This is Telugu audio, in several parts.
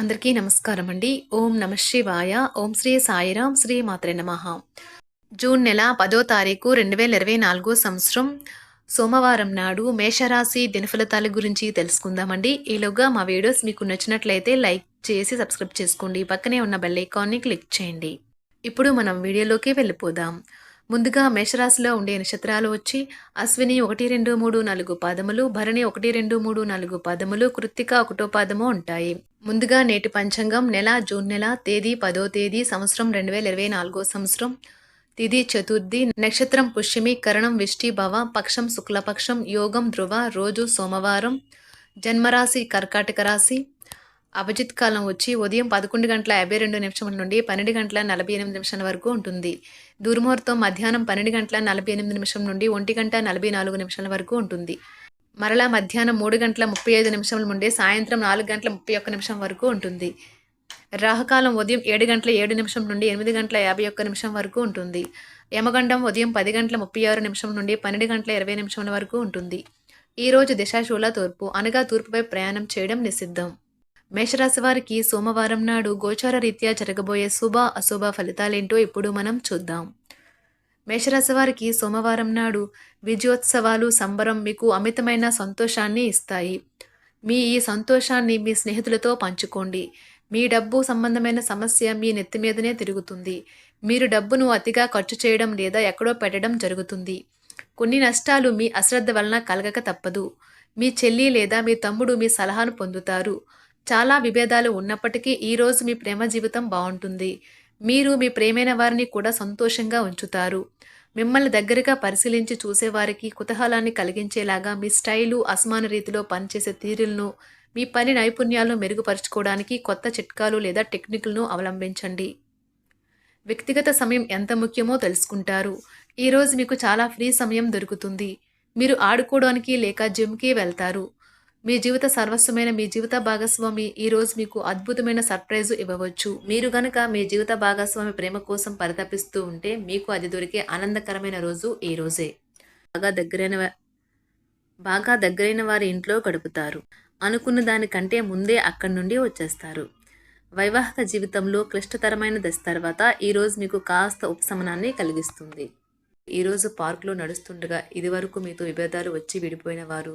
అందరికీ నమస్కారం అండి ఓం నమ శివాయ. ఓం శ్రీ సాయిరాం శ్రీ మాత్రే నమ. జూన్ నెల పదో తారీఖు రెండు వేల ఇరవై నాలుగో సంవత్సరం సోమవారం నాడు మేషరాశి దినఫలితాల గురించి తెలుసుకుందామండి. ఈలోగా మా వీడియోస్ మీకు నచ్చినట్లయితే లైక్ చేసి సబ్స్క్రైబ్ చేసుకోండి. పక్కనే ఉన్న బెల్ ఐకాన్ని క్లిక్ చేయండి. ఇప్పుడు మనం వీడియోలోకి వెళ్ళిపోదాం. ముందుగా మేషరాశిలో ఉండే నక్షత్రాలు వచ్చి అశ్విని ఒకటి రెండు మూడు నాలుగు పాదములు భరణి ఒకటి రెండు మూడు నాలుగు పాదములు కృత్తిక ఒకటో పాదము ఉంటాయి. ముందుగా నేటి పంచాంగం నెల జూన్ నెల తేదీ పదో తేదీ సంవత్సరం రెండు వేల ఇరవై నాలుగో సంవత్సరం తిది చతుర్థి నక్షత్రం పుష్యమి కరణం విష్టి భవ పక్షం శుక్లపక్షం యోగం ధ్రువ రోజు సోమవారం జన్మరాశి కర్కాటక రాశి అభిజిత్ కాలం వచ్చి ఉదయం పదకొండు గంటల యాభై రెండు నిమిషముల నుండి పన్నెండు గంటల నలభై ఎనిమిది నిమిషాల వరకు ఉంటుంది. దుర్ముహూర్తం మధ్యాహ్నం పన్నెండు గంటల నలభై ఎనిమిది నిమిషం నుండి ఒంటి గంట నలభై నాలుగు నిమిషాల వరకు ఉంటుంది. మరలా మధ్యాహ్నం మూడు గంటల ముప్పై ఐదు నిమిషముల నుండి సాయంత్రం నాలుగు గంటల ముప్పై ఒక్క నిమిషం వరకు ఉంటుంది. రాహుకాలం ఉదయం ఏడు గంటల ఏడు నిమిషం నుండి ఎనిమిది గంటల యాభై ఒక్క నిమిషం వరకు ఉంటుంది. యమగండం ఉదయం పది గంటల ముప్పై ఆరు నిమిషం నుండి పన్నెండు గంటల ఇరవై నిమిషం వరకు ఉంటుంది. ఈరోజు దిశాశూల తూర్పు అనగా తూర్పుపై ప్రయాణం చేయడం నిషిద్ధం. మేషరాశి వారికి సోమవారం నాడు గోచార రీత్యా జరగబోయే శుభ అశుభ ఫలితాలేంటో ఇప్పుడు మనం చూద్దాం. మేషరాశి వారికి సోమవారం నాడు విజయోత్సవాలు సంబరం మీకు అమితమైన సంతోషాన్ని ఇస్తాయి. మీ ఈ సంతోషాన్ని మీ స్నేహితులతో పంచుకోండి. మీ డబ్బు సంబంధమైన సమస్య మీ నెత్తి మీదనే తిరుగుతుంది. మీరు డబ్బును అతిగా ఖర్చు చేయడం లేదా ఎక్కడో పెట్టడం జరుగుతుంది. కొన్ని నష్టాలు మీ అశ్రద్ధ వలన కలగక తప్పదు. మీ చెల్లి లేదా మీ తమ్ముడు మీ సలహాను పొందుతారు. చాలా విభేదాలు ఉన్నప్పటికీ ఈరోజు మీ ప్రేమ జీవితం బాగుంటుంది. మీరు మీ ప్రేమైన వారిని కూడా సంతోషంగా ఉంచుతారు. మిమ్మల్ని దగ్గరగా పరిశీలించి చూసేవారికి కుతూహలాన్ని కలిగించేలాగా మీ స్టైలు అసమాన రీతిలో పనిచేసే తీరులను మీ పని నైపుణ్యాలను మెరుగుపరుచుకోవడానికి కొత్త చిట్కాలు లేదా టెక్నిక్లను అవలంబించండి. వ్యక్తిగత సమయం ఎంత ముఖ్యమో తెలుసుకుంటారు. ఈరోజు మీకు చాలా ఫ్రీ సమయం దొరుకుతుంది. మీరు ఆడుకోవడానికి లేక జిమ్కి వెళ్తారు. మీ జీవిత సర్వస్వమైన మీ జీవిత భాగస్వామి ఈ రోజు మీకు అద్భుతమైన సర్ప్రైజ్ ఇవ్వవచ్చు. మీరు గనక మీ జీవిత భాగస్వామి ప్రేమ కోసం పరితపిస్తూ ఉంటే మీకు అది దొరికే ఆనందకరమైన రోజు ఈ రోజే. బాగా దగ్గరైన బాగా దగ్గరైన వారి ఇంట్లో గడుపుతారు. అనుకున్న దానికంటే ముందే అక్కడి నుండి వచ్చేస్తారు. వైవాహిక జీవితంలో క్లిష్టతరమైన దశ తర్వాత ఈరోజు మీకు కాస్త ఉపశమనాన్ని కలిగిస్తుంది. ఈరోజు పార్కులో నడుస్తుండగా ఇదివరకు మీతో విభేదాలు వచ్చి విడిపోయిన వారు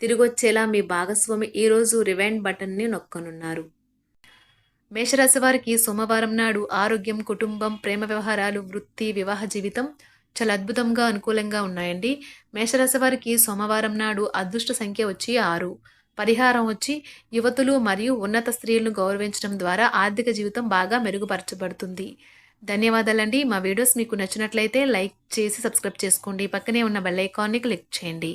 తిరిగొచ్చేలా మీ భాగస్వామి ఈరోజు రివైండ్ బటన్ని నొక్కనున్నారు. మేషరాశి వారికి సోమవారం నాడు ఆరోగ్యం కుటుంబం ప్రేమ వ్యవహారాలు వృత్తి వివాహ జీవితం చాలా అద్భుతంగా అనుకూలంగా ఉన్నాయండి. మేషరాశి వారికి సోమవారం నాడు అదృష్ట సంఖ్య వచ్చి ఆరు. పరిహారం వచ్చి యువతులు మరియు ఉన్నత స్త్రీలను గౌరవించడం ద్వారా ఆర్థిక జీవితం బాగా మెరుగుపరచబడుతుంది. ధన్యవాదాలండి. మా వీడియోస్ మీకు నచ్చినట్లయితే లైక్ చేసి సబ్స్క్రైబ్ చేసుకోండి. పక్కనే ఉన్న బెల్ ఐకాన్ని క్లిక్ చేయండి.